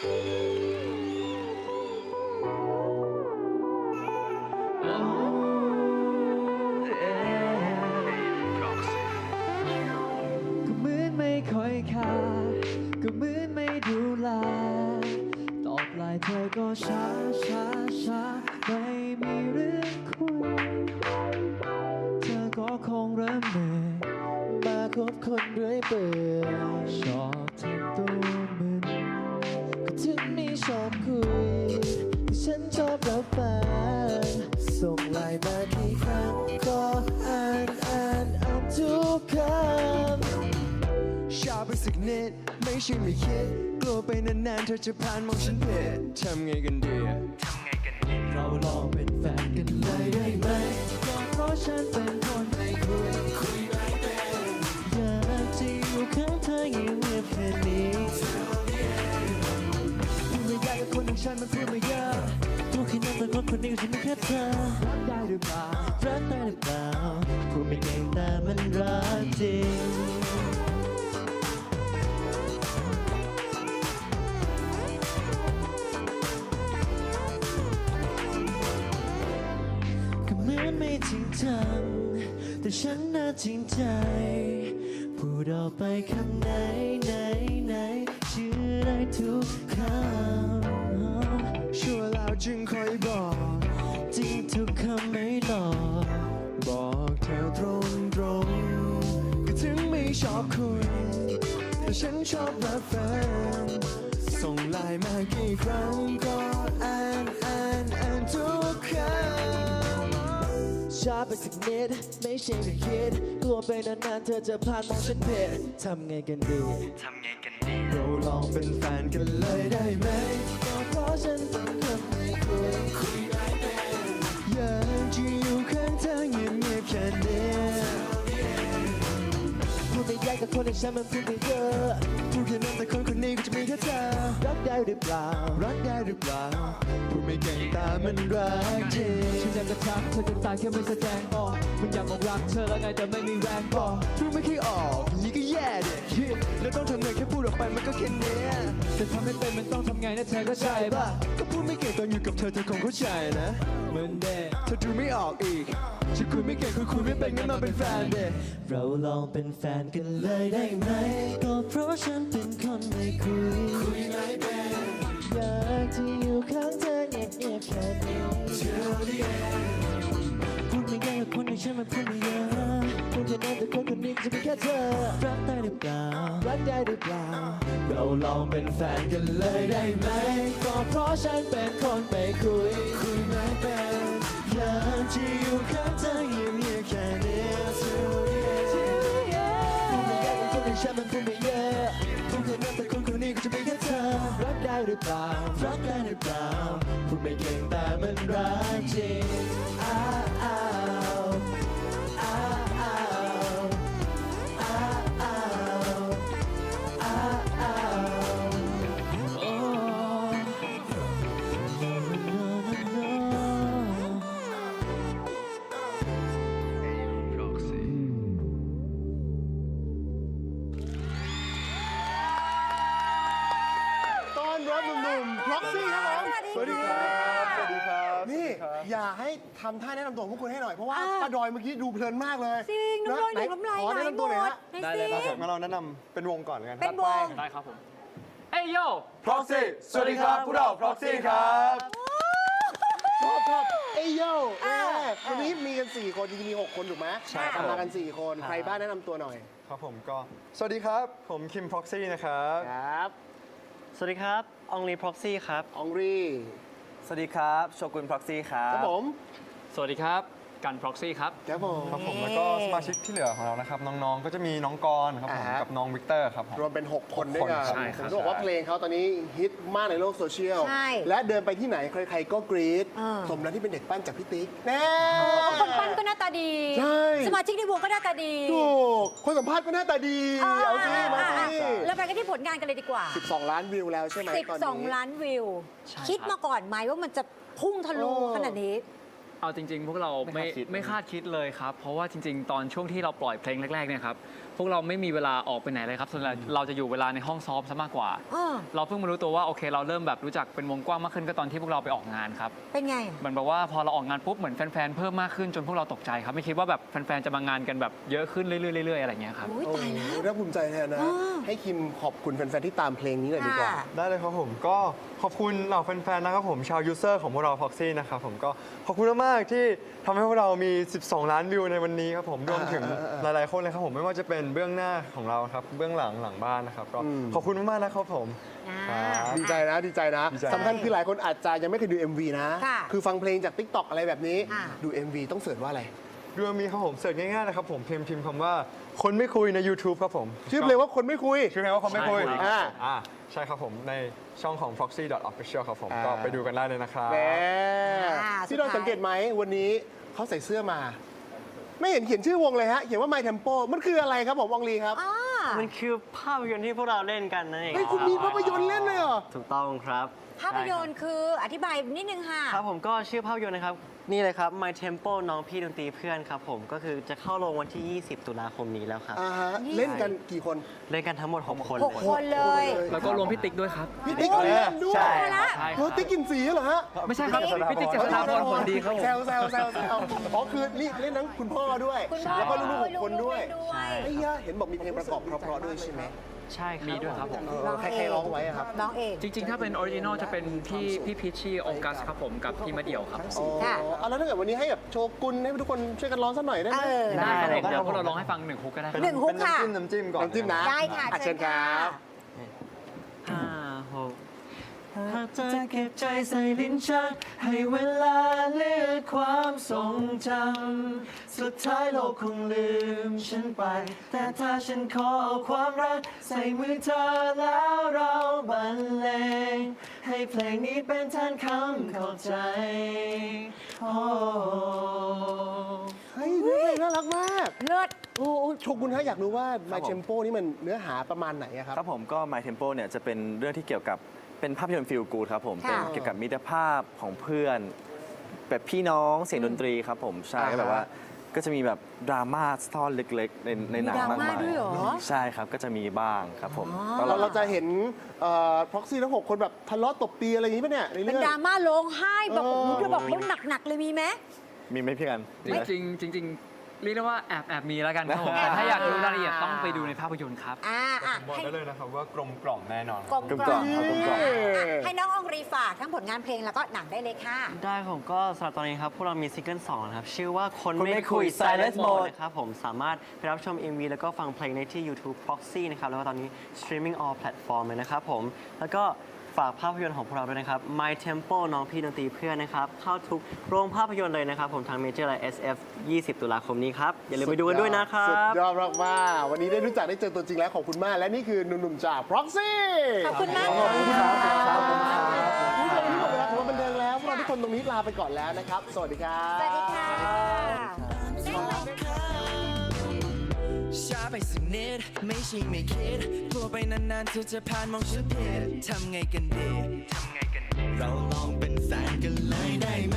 ก็เหมือนไม่ค่อยค่าก็เหมือนไม่ดูแลตอบไลน์เธอก็ช้าช้าช้าไม่มีเรื่องคุย เธอก็คงเริ่มเหนื่อยมาคบคนเรื่อยเปื่อยชอบ ชอบคุย ฉันชอบรับฟังส่งไลน์มากี่ครั้งก็อ่านอ่านอ่านทุกคำชอบไปสักนิด ไม่ใช่ไม่คิด กลัวไปนานๆเธอจะผ่านมองฉันผิดทำไงกันดี เราลองเป็นแฟนกันเลยได้ไหมก็เพราะฉันเป็น มันพูดไม่เยอะตัวแค่นั้นแต่คนคนนี้ก็ฉันไม่แค่เธอรักได้หรือเปล่ารักได้หรือเปล่าพูดไม่เก่งแต่มันรักจริงก็เหมือนไม่จริงจัง แต่ฉันน่าจริงใจ พูดออกไปคำไหนไหนไหนเชื่อได้ทุกคำ ชั่วแล้วจึงคอยบอก จริงทุกคำไม่หลอกบอกเธอตรงตรงๆก็ถึงไม่ชอบคุยแต่ฉันชอบรับฟังส่งไลน์มากี่ครั้งก็อ่านอ่านอ่านทุกคำชอบไปสักนิดไม่ใช่ไม่คิดกลัวไปนานๆเธอจะผ่านมองฉันผิดทำไงกันดี ทำไงกันดี เราลองเป็นแฟนกันเลยได้ไหม ก็เพราะฉันเป็นคนไม่คุยอยากจะอยู่ข้างเธอเงียบๆแค่เนี้ยพูดไม่ได้กับคนอย่างฉันมันพูดไม่เยอะพูดแค่นั้นแต่คนคนนี้ก็จะมีแค่เธอรักได้หรือเปล่า รักได้หรือเปล่าพูดไม่เก่งแต่มันรักจริงฉันอยากจะทักเธอจะตายแค่ไม่แสดงออกมันอยากบอกรักเธอแล้วไงแต่ไม่มีแรงบอกพูดไม่ค่อยออกนี่ก็แย่เด็ดแล้วต้องทำไงแค่พูดออกไปมันก็แค่เนี้ย จะทำให้เป็นมันต้องทำไงนะเธอก็ใช่ปะก็พูดไม่เก่งตอนอยู่กับเธอเธอคงเข้าใจนะเหมือนเด็กเธอดูไม่ออกอีกฉันคุยไม่เก่งคุยคุยไม่เป็นงั้นมาเป็นแฟนเด็เราลองเป็นแฟนกันเลยได้ไหมก็เพราะฉันเป็นคนไม่คุยคุยไม่เป็นอยากจะอยู่ข้างเธอเงียบๆแค่นี้พูดไม่ได้กับคนอย่างฉันมันพูดไม่เยอะ นี้จะเป็นแค่เธอ รักได้หรือเปล่า รักได้หรือเปล่า เราลองเป็นแฟนกันเลยได้ไหม ก็เพราะฉันเป็นคนไม่คุย คุยไม่เป็นอยากจะอยู่ข้างเธอเงียบๆแค่นี้พูดไม่ได้กับคนอย่างฉันมันพูดไม่เยอะพูดแค่นั้นแต่คนคนนี้ก็จะเป็นแค่เธอ รักได้หรือเปล่า รักได้หรือเปล่าพูดไม่เก่งแต่มันรักจริงอ้า ผมสวัสดีค่ะสวัสดีครับนี่อย่าให้ทำท่าแนะนำตัวของพวกคุณให้หน่อย เพราะว่าป้าดอยเมื่อกี้ดูเพลินมากเลยจริงน้ำลายหไหนูน้ำลายขอไหลแนะนำหมตัวหน่อยดฮะได้เลยครับผม งั้นเราแนะนำเป็นวงก่อนกันเป็นวง ได้ครับผมเฮ้ยโย Proxy สวัสดีครับพวกเรา Proxy ครับ ชอบชอบเอ้ยโย่แม่วันนี้มีกัน 4 คนจริงๆมี 6 คนถูกไหมใช่ครับ มากัน 4 คน ใครบ้างแนะนำตัวหน่อย ครับผมก็ สวัสดีครับ ผมคิมพ็อกซี่นะครับ ครับ สวัสดีครับ อองลีพ็อกซี่ครับ อองรีสวัสดีครับโชกุนพ็อกซี่ครัครับบผมสวัสดีครับ กัน proxy ครับ ครับผม ครับผมแล้วก็สมาชิกที่เหลือของเรานะครับ น้องๆ ก็จะมีน้องกรณ์ครับผมอ่าฮะ กับน้องวิกเตอร์ครับผม รวมเป็น 6 คนด้วยกันใช่ผครัมบจะบอกว่าเพลงเขาตอนนี้ฮิตมากในโลกโซเชียล ใช่และเดินไปที่ไหนใครๆก็กรี๊ดเออสมแล้วที่เป็นเด็กปั้นจากพี่ติ๊กแน่ ดี ใช่ สมาชิกในวงก็หน้าตาดีถูกคนสัมภาษณ์ก็หน้าตาดี เอาสิมาสิแล้วไปกันที่ผลงานกันเลยดีกว่า 12 ล้านวิวแล้วใช่ไหมตอนนี้ 12 ล้านวิว ใช่ครับ คิดมาก่อนไหมว่ามันจะพุ่งทะลุโอ้ขนาดนี้ เอาจริง ๆ พวกเราไม่ไม่คาดคิดเลยครับ เพราะว่าจริง ๆ ตอนช่วงที่เราปล่อยเพลงแรกๆเนี่ยครับผวกเราไม่มีเวลาออกไปไหนเลยครับส่วนใหญ่เราจะอยู่เวลาในห้องซ้อมซะมากกว่าเออเราเพิ่งมารู้ตัวว่าโอเค เราเริ่มแบบรู้จักเป็นวงกว้างมากขึ้นก็ตอนที่พวกเราไปออกงานครับเป็นไงเหมือนแบบว่าพอเราออกงานปุ๊บเหมือนแฟนๆเพิ่มมากขึ้นจนพวกเราตกใจครับไม่คิดว่าแบบแฟนๆจะมางานกันแบบเยอะขึ้นเรื่อยๆเรื่อยๆอะไรอย่างเงี้ยครับโอ้ยตายแล้วโอ้โหน่าภูมิใจแทนนะอ่าให้คิมขอบคุณแฟนๆที่ตามเพลงนี้หน่อยดีกว่าค่ะได้เลยครับผมก็ขอบคุณเหล่าแฟนๆนะครับผมชาวยูเซอร์ของพวกเรา Proxy นะครับผมก็ขอบคุณมากๆที่ทำให้พวกเรามี 12 ล้านวิวในวันนี้ครับผมรวมถึงหลายๆคนเลยครับผมไม่ว่าจะเป็นเบื้องหน้าของเราครับ เบื้องหลังหลังบ้านนะครับก็อืมขอบคุณมากๆนะครับผม อ่า ครับ ดีใจนะดีใจนะดีใจ สำคัญคือหลายคนอาจจะยังไม่เคยดู MV นะค่ะคือฟังเพลงจาก TikTok อะไรแบบนี้อ่าดู MV ต้องเสิร์ชว่าอะไร ดูมีครับผมเสิร์ชง่ายๆนะครับผมพิมพ์พิมพ์คำว่าคนไม่คุยใน YouTube ครับผมชื่อเพลงว่าคนไม่คุย ชื่อเพลงว่าคนไม่คุยใช่อ่าอ่าใช่ครับผมในช่องของ proxy.official ครับผมอ่า ก็ไปดูกันได้เลยนะครับ แหมอ่าพี่โดนสุดท้าย สังเกตไหมวันนี้เขาใส่เสื้อมา ไม่เห็นเขียนชื่อวงเลยฮะ เขียนว่า My Tempo มันคืออะไรครับผมวองลีครับอ่ามันคือภาพยนตร์ที่พวกเราเล่นกันนั่นเองเฮ้ย คุณมีภาพยนตร์เล่นเลยเหรอ ถูกต้องครับ ภาพยนตร์คืออธิบายนิดนึงค่ะ ครับผมก็ชื่อภาพยนตร์นะครับ นี่เลยครับ My Tempo น้องพี่ดนตรีเพื่อนครับผมก็คือจะเข้าโรงวันที่ 20 ตุลาคมนี้แล้วครับ อ่าฮะนี่ เล่นกันกี่คน เล่นกันทั้งหมด 6 คนหกคนเลยแล้วก็รวมพี่ติ๊กด้วยครับ พี่ติ๊กเล่นด้วยใช่ไปละใช่คเฮ้รัยบติ๊กกินสีเหรอฮะไม่ใช่ครับพี่ติ๊กเจษฎาพรผลดีครับผม แซวแซวแซวแซวอ๋อคือนี่เล่นทั้งคุณพ่อด้วย คุณพ่อแล้วก็ลูกๆหกคนด้วยลูกๆใช่ ไอ้ยะเห็นบอกมีเพลงประกอบเพราะๆด้วยใช่ไหม ใช่ครับมีด้วยครับผม เออใครๆร้องไว้อะครับ น้องเอง จริงๆ ถ้าเป็นออริจินอลจะเป็นพี่พี่พิชชี่โอกัสครับผมกับพี่มาเดี่ยวครับอ๋อค่ะเอาแล้วถ้าเกิดวันนี้ให้แบบโชกุนให้ทุกคนช่วยกันร้องสักหน่อยได้ไหม เออ ได้ครับได้ผมเลยเดี๋ยวครับพวกเราร้องให้ฟังหนึ่งฮุกก็ได้ครับ หนึ่งฮุกค่ะเป็นน้ำจิ้มน้ำจิ้มก่อนน้ำจิ้มนะ ได้ค่ะ อ่เชิญครับห้าหก หากจะเก็บใจใส่ลิ้นชัก ให้เวลาเลือกความทรงจำ สุดท้ายโลกคงลืมฉันไป แต่ถ้าฉันขอเอาความรัก ใส่มือเธอแล้วเราบรรเลง ให้เพลงนี้เป็นแทนคำขอบใจ โอ้เฮ้ยเนื้อเพลงน่ารักมาก เลิศ โอ้โหโชกุนฮะอยากรู้ว่า My ครับผม Tempo นี่มันเนื้อหาประมาณไหนอะครับ ครับผมก็ My Tempo เนี่ยจะเป็นเรื่องที่เกี่ยวกับ เป็นภาพยนตร์ฟิลกูดครับผม ค่ะ เป็นเกี่ยวกับมิตรภาพของเพื่อน แบบพี่น้องเสียงดนตรีครับผมใช่อ่าฮะก็แบบว่าก็จะมีแบบดราม่าซ่อนลึกๆในในหนังมีดราม่ามากมายด้วยเหรอใช่ครับก็จะมีบ้างครับผมอ๋อก็เราเราจะเห็นพ็อกซี่ทั้งหกคนแบบทะเลาะตบตีอะไรอย่างนี้ป่ะเนี่ยในเป็นเรื่องดราม่าร้องไห้แบบเออโอ้โหแบบหนักๆเลยมีไหม มีไหมพี่กัน จริงๆจริงๆ เรียกได้ว่าแอบแอบมีแล้วกันครับผมแอบแต่ถ้าอยากรู้รายละเอียดต้องไปดูในภาพยนตร์ครับ อ่าอะบอกให้ได้เลยนะครับว่ากลมกล่อมแน่นอนกลมกลมกกล่ล่ออมมครับกลมกล่อม อะให้น้องอองรีฝากทั้งผลงานเพลงแล้วก็หนังได้เลยค่ะ ได้ผมก็สำหรับตอนนี้ครับพวกเรามีซิงเกิล2นะครับ ชื่อว่าคนคนไม่ไม่คุคุยย Silent Silent Mode Mode นะครับผมสามารถไปรับชม MV แล้วก็ฟังเพลงได้ที่ YouTube Proxy นะครับ แล้วก็ตอนนี้ streaming all platform เลยนะครับผม แล้วก็ฝากภาพยนตร์ของพวกเราด้วยนะครับ My Tempo น้องพี่ดนตรีเพื่อนนะครับ เข้าทุกโรงภาพยนตร์เลยนะครับ ผมทางเมเจอร์และ SF 20 ตุลาคมนี้ครับ อย่าลืมไปดูกันด้วยนะครัสุดบยอดมากๆวันนี้ได้รู้จักได้เจอตัวจริงแล้วขอบคุณมาก และนี่คือหนุ่มๆจาก Proxy ขอบคุณมากขอบคุณครับค่ะขอบคุณครับวันนี้หมดเวลาถือว่าบันเทิงแล้วพวกเราทุกคนตรงนี้ลาไปก่อนแล้วนะครับ สวัสดีครับ สวัสดีค่ะ ไปสักนิดไม่ใช่ไม่คิดกลัวไปนานๆเธอจะผ่านมองฉันผิดทำไงกันดีทำไงกันดีเราลองเป็นแฟนกันเลยได้ไหม